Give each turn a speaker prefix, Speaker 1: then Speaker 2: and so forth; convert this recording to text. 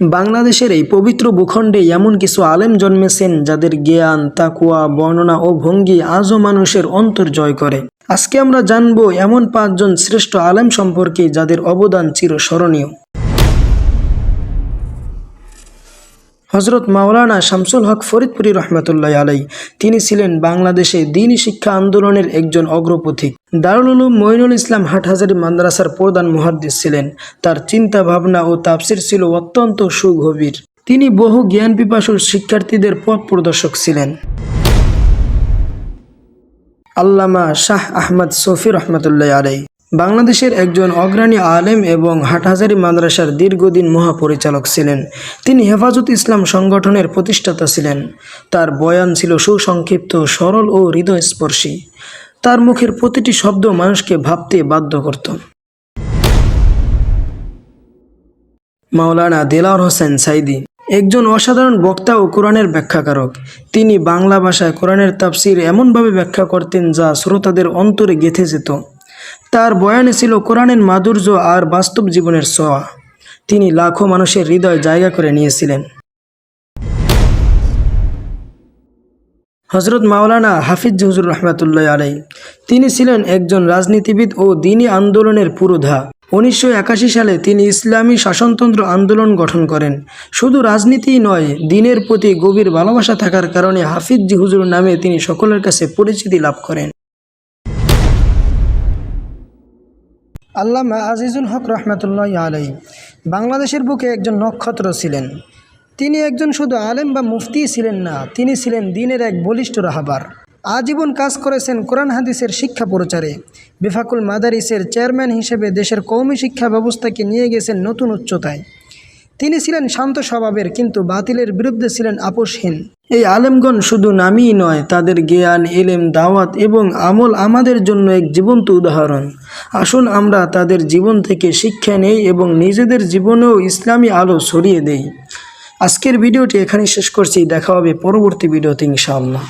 Speaker 1: বাংলাদেশের এই পবিত্র ভূখণ্ডে এমন কিছু আলেম জন্মেছেন যাদের জ্ঞান, তাকুয়া, বর্ণনা ও ভঙ্গি আজও মানুষের অন্তর জয় করে। আজকে আমরা জানব এমন পাঁচজন শ্রেষ্ঠ আলেম সম্পর্কে যাদের অবদান চিরস্মরণীয়। হজরত মাওলানা শামসুল হক ফরিদপুরি রহমতুল্লাহ আলাই তিনি ছিলেন বাংলাদেশে দিনী শিক্ষা আন্দোলনের একজন অগ্রপথিক দারুল উলুম মঈনুল ইসলাম হাটহাজারি মাদ্রাসার প্রধান মুহাদ্দিস ছিলেন। তার চিন্তা ভাবনা ও তাফসির ছিল অত্যন্ত সুগভীর। তিনি বহু জ্ঞান পিপাসুর শিক্ষার্থীদের পথ প্রদর্শক ছিলেন। আল্লামা শাহ আহমদ সফি রহমতুল্লাহ আলাই বাংলাদেশের একজন অগ্রণী আলেম এবং হাটহাজারি মাদ্রাসার দীর্ঘদিন মহাপরিচালক ছিলেন। তিনি হেফাজত ইসলাম সংগঠনের প্রতিষ্ঠাতা ছিলেন। তার বয়ান ছিল সুসংক্ষিপ্ত, সরল ও হৃদয়স্পর্শী। তার মুখের প্রতিটি শব্দ মানুষকে ভাবতে বাধ্য করত। মাওলানা দেলাওয়ার হোসেন সাইদি একজন অসাধারণ বক্তা ও কোরআনের ব্যাখ্যাকারক। তিনি বাংলা ভাষায় কোরআনের তাফসির এমনভাবে ব্যাখ্যা করতেন যা শ্রোতাদের অন্তরে গেঁথে যেত। তার বয়ানে ছিল কোরআনের মাধুর্য আর বাস্তব জীবনের ছোঁয়া। তিনি লাখো মানুষের হৃদয় জায়গা করে নিয়েছিলেন। হজরত মাওলানা হাফিজ হুজুর রহমাতুল্লাহ আলাই তিনি ছিলেন একজন রাজনীতিবিদ ও দিনী আন্দোলনের পুরোধা। উনিশশো একাশি সালে তিনি ইসলামী শাসনতন্ত্র আন্দোলন গঠন করেন। শুধু রাজনীতিই নয়, দিনের প্রতি গভীর ভালোবাসা থাকার কারণে হাফিজ হুজুর নামে তিনি সকলের কাছে পরিচিতি লাভ করেন। আল্লামা আজিজুল হক রহমতুল্লাহ আলাই বাংলাদেশের বুকে একজন নক্ষত্র ছিলেন। তিনি একজন শুধু আলেম বা মুফতি ছিলেন না, তিনি ছিলেন দিনের এক বলিষ্ঠ রাহাবার। আজীবন কাজ করেছেন কোরআন হাদিসের শিক্ষা প্রচারে। বেফাকুল মাদারিসের চেয়ারম্যান হিসেবে দেশের কৌমি শিক্ষা ব্যবস্থাকে নিয়ে গেছেন নতুন উচ্চতায়। তিনি ছিলেন শান্ত স্বভাবের, কিন্তু বাতিলের বিরুদ্ধে ছিলেন আপোষহীন। এই আলেমগণ শুধু নামই নয়, তাদের জ্ঞান এলেম দাওয়াত এবং আমল আমাদের জন্য এক জীবন্ত উদাহরণ। আসুন আমরা তাদের জীবন থেকে শিক্ষা নেই এবং নিজেদের জীবনেও ইসলামী আলো ছড়িয়ে দেই। আজকের ভিডিওটি এখানে শেষ করছি। দেখা হবে পরবর্তী ভিডিওতে ইনশাআল্লাহ।